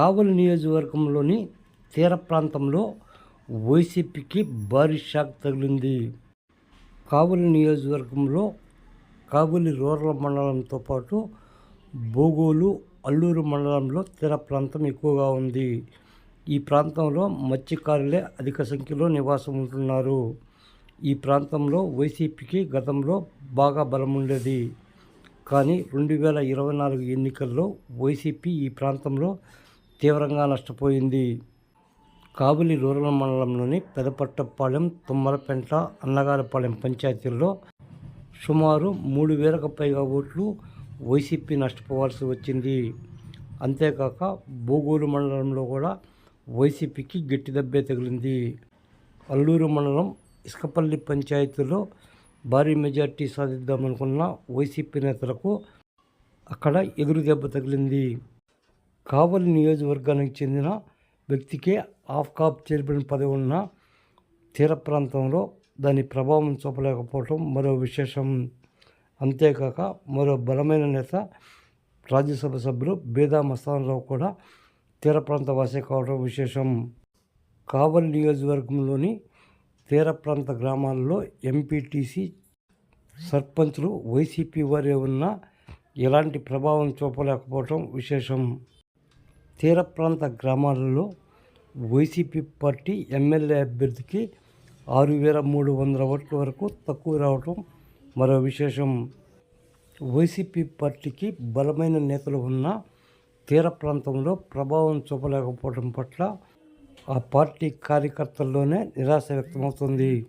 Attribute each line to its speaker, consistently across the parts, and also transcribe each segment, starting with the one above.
Speaker 1: కావలి నియోజకవర్గంలోని తీర ప్రాంతంలో వైసీపీకి భారీ షాక్ తగిలింది. కావలి నియోజకవర్గంలో కావలి రూరల్ మండలంతో పాటు బోగోలు అల్లూరు మండలంలో తీర ప్రాంతం ఎక్కువగా ఉంది. ఈ ప్రాంతంలో మత్స్యకారులే అధిక సంఖ్యలో నివాసం ఉంటున్నారు. ఈ ప్రాంతంలో వైసీపీకి గతంలో బాగా బలం ఉండేది. కానీ రెండు వేల ఇరవై నాలుగు ఎన్నికల్లో వైసీపీ ఈ ప్రాంతంలో తీవ్రంగా నష్టపోయింది. కాబులి రూరల్ మండలంలోని పెదపట్టపాలెం తుమ్మలపెంట అన్నగారపాలెం పంచాయతీల్లో సుమారు మూడు వేలకు పైగా ఓట్లు వైసీపీ నష్టపోవాల్సి వచ్చింది. అంతేకాక బోగోలు మండలంలో కూడా వైసీపీకి గట్టి దెబ్బే తగిలింది. అల్లూరు మండలం ఇసుకపల్లి పంచాయతీలో భారీ మెజార్టీ సాధిద్దామనుకున్న వైసీపీ నేతలకు అక్కడ ఎదురు దెబ్బ తగిలింది. కావలి నియోజకవర్గానికి చెందిన వ్యక్తికే ఆఫ్ కాప్ చైర్మన్ పదవి ఉన్న తీర ప్రాంతంలో దాని ప్రభావం చూపలేకపోవటం మరో విశేషం. అంతేకాక మరో బలమైన నేత రాజ్యసభ సభ్యులు బేదా మస్తానరావు కూడా తీర ప్రాంత వాసే కావడం విశేషం. కావలి నియోజకవర్గంలోని తీర ప్రాంత గ్రామాల్లో ఎంపీటీసీ సర్పంచ్లు వైసీపీ వారే ఉన్న ఎలాంటి ప్రభావం చూపలేకపోవటం విశేషం. తీర ప్రాంత గ్రామాలలో వైసీపీ పార్టీ ఎమ్మెల్యే అభ్యర్థికి ఆరు వేల మూడు వందల ఓట్ల వరకు తక్కువ రావటం మరో విశేషం. వైసీపీ పార్టీకి బలమైన నేతలు ఉన్న తీర ప్రాంతంలో ప్రభావం చూపలేకపోవడం పట్ల ఆ పార్టీ కార్యకర్తల్లోనే నిరాశ వ్యక్తమవుతుంది.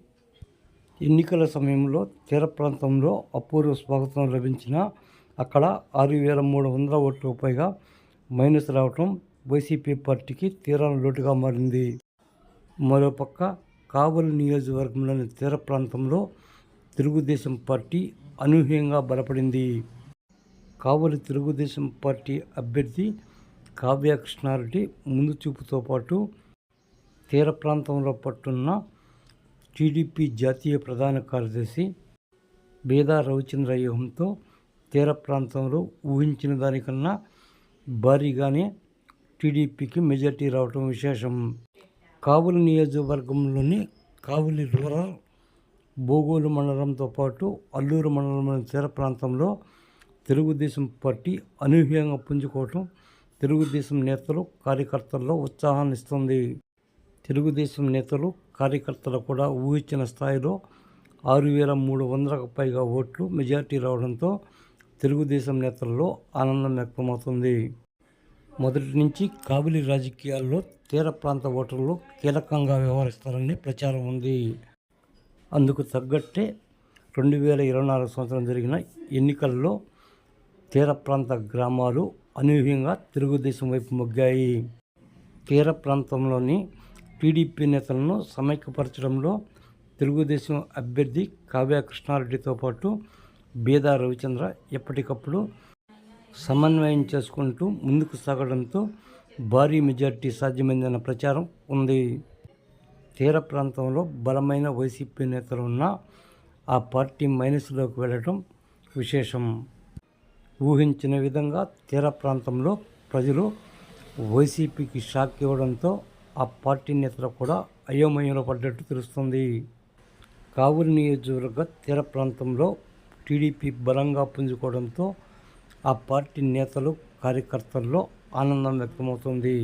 Speaker 1: ఎన్నికల సమయంలో తీర ప్రాంతంలో అపూర్వ స్వాగతం లభించిన అక్కడ ఆరు వేల మూడు వందల ఓట్లకు పైగా మైనస్ రావటం వైసీపీ పార్టీకి తీరాన లోటుగా మారింది. మరోపక్క కావలి నియోజకవర్గంలోని తీర ప్రాంతంలో తెలుగుదేశం పార్టీ అనూహ్యంగా బలపడింది. కావలి తెలుగుదేశం పార్టీ అభ్యర్థి కావ్య కృష్ణారెడ్డి ముందు చూపుతో పాటు తీర ప్రాంతంలో పట్టున్న టీడీపీ జాతీయ ప్రధాన కార్యదర్శి బేదా రవిచంద్ర వ్యూహంతో తీర ప్రాంతంలో ఊహించిన దానికన్నా భారీగానే టీడీపీకి మెజార్టీ రావటం విశేషం. కావులు నియోజకవర్గంలోని కావులి రూరల్ బోగోలు మండలంతో పాటు అల్లూరు మండలంలోని తీర ప్రాంతంలో తెలుగుదేశం పార్టీ అనూహ్యంగా పుంజుకోవటం తెలుగుదేశం నేతలు కార్యకర్తల్లో ఉత్సాహాన్ని ఇస్తుంది. తెలుగుదేశం నేతలు కార్యకర్తలు కూడా ఊహించిన స్థాయిలో ఆరు వేల మూడు వందలకు పైగా ఓట్లు మెజార్టీ రావడంతో తెలుగుదేశం నేతల్లో ఆనందం వ్యక్తమవుతుంది. మొదటి నుంచి కాబిలి రాజకీయాల్లో తీర ప్రాంత ఓటర్లు కీలకంగా వ్యవహరిస్తారని ప్రచారం ఉంది. అందుకు తగ్గట్టే రెండు వేల ఇరవై నాలుగు సంవత్సరం జరిగిన ఎన్నికల్లో తీర ప్రాంత గ్రామాలు అనూహ్యంగా తెలుగుదేశం వైపు మొగ్గాయి. తీర ప్రాంతంలోని టీడీపీ నేతలను సమైక్యపరచడంలో తెలుగుదేశం అభ్యర్థి కావ్య కృష్ణారెడ్డితో పాటు బీదా రవిచంద్ర ఎప్పటికప్పుడు సమన్వయం చేసుకుంటూ ముందుకు సాగడంతో భారీ మెజార్టీ సాధ్యమైందన్న ప్రచారం ఉంది. తీర ప్రాంతంలో బలమైన వైసీపీ నేతలు ఉన్న ఆ పార్టీ మైనస్లోకి వెళ్ళడం విశేషం. ఊహించిన విధంగా తీర ప్రాంతంలో ప్రజలు వైసీపీకి షాక్ ఇవ్వడంతో ఆ పార్టీ నేతలు కూడా అయోమయంలో పడ్డట్టు తెలుస్తుంది. కావలి నియోజకవర్గ తీర ప్రాంతంలో టీడీపీ బలంగా పుంజుకోవడంతో ఆ పార్టీ నేతలు కార్యకర్తల్లో ఆనందం వ్యక్తమవుతుంది.